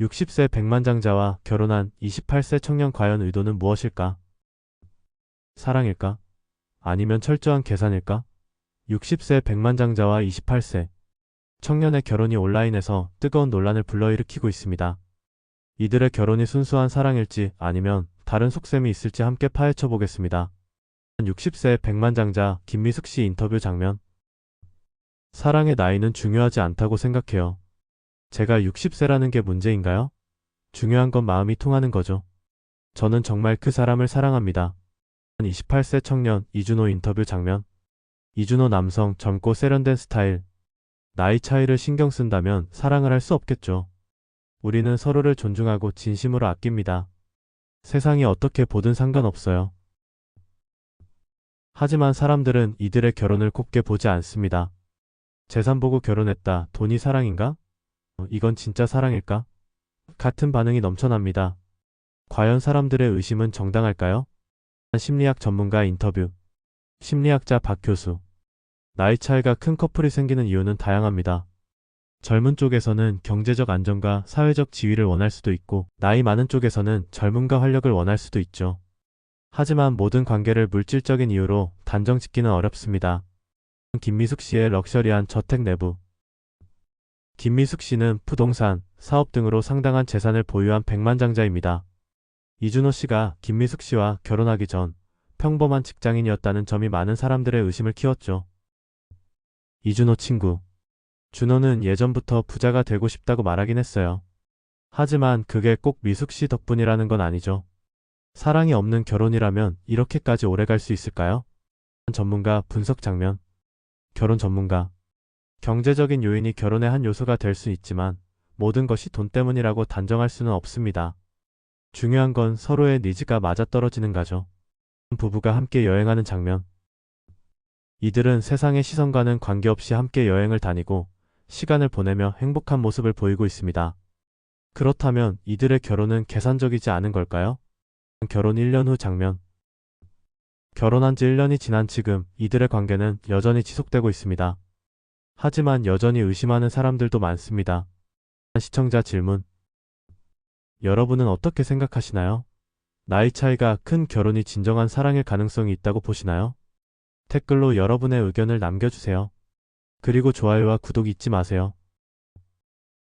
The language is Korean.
60세 백만장자와 결혼한 28세 청년 과연 의도는 무엇일까? 사랑일까? 아니면 철저한 계산일까? 60세 백만장자와 28세 청년의 결혼이 온라인에서 뜨거운 논란을 불러일으키고 있습니다. 이들의 결혼이 순수한 사랑일지 아니면 다른 속셈이 있을지 함께 파헤쳐 보겠습니다. 60세 백만장자 김미숙 씨 인터뷰 장면 사랑의 나이는 중요하지 않다고 생각해요. 제가 60세라는 게 문제인가요? 중요한 건 마음이 통하는 거죠. 저는 정말 그 사람을 사랑합니다. 28세 청년 이준호 인터뷰 장면 이준호 남성 젊고 세련된 스타일 나이 차이를 신경 쓴다면 사랑을 할 수 없겠죠. 우리는 서로를 존중하고 진심으로 아낍니다. 세상이 어떻게 보든 상관없어요. 하지만 사람들은 이들의 결혼을 곱게 보지 않습니다. 재산 보고 결혼했다. 돈이 사랑인가? 어, 이건 진짜 사랑일까? 같은 반응이 넘쳐납니다. 과연 사람들의 의심은 정당할까요? 심리학 전문가 인터뷰. 심리학자 박 교수. 나이 차이가 큰 커플이 생기는 이유는 다양합니다. 젊은 쪽에서는 경제적 안정과 사회적 지위를 원할 수도 있고, 나이 많은 쪽에서는 젊음과 활력을 원할 수도 있죠. 하지만 모든 관계를 물질적인 이유로 단정 짓기는 어렵습니다. 김미숙 씨의 럭셔리한 저택 내부. 김미숙 씨는 부동산, 사업 등으로 상당한 재산을 보유한 백만장자입니다. 이준호 씨가 김미숙 씨와 결혼하기 전 평범한 직장인이었다는 점이 많은 사람들의 의심을 키웠죠. 이준호 친구. 준호는 예전부터 부자가 되고 싶다고 말하긴 했어요. 하지만 그게 꼭 미숙 씨 덕분이라는 건 아니죠. 사랑이 없는 결혼이라면 이렇게까지 오래 갈 수 있을까요? 전문가 분석 장면. 결혼 전문가. 경제적인 요인이 결혼의 한 요소가 될 수 있지만 모든 것이 돈 때문이라고 단정할 수는 없습니다. 중요한 건 서로의 니즈가 맞아떨어지는 가죠. 부부가 함께 여행하는 장면. 이들은 세상의 시선과는 관계없이 함께 여행을 다니고 시간을 보내며 행복한 모습을 보이고 있습니다. 그렇다면 이들의 결혼은 계산적이지 않은 걸까요? 결혼 1년 후 장면. 결혼한 지 1년이 지난 지금 이들의 관계는 여전히 지속되고 있습니다. 하지만 여전히 의심하는 사람들도 많습니다. 시청자 질문. 여러분은 어떻게 생각하시나요? 나이 차이가 큰 결혼이 진정한 사랑일 가능성이 있다고 보시나요? 댓글로 여러분의 의견을 남겨주세요. 그리고 좋아요와 구독 잊지 마세요.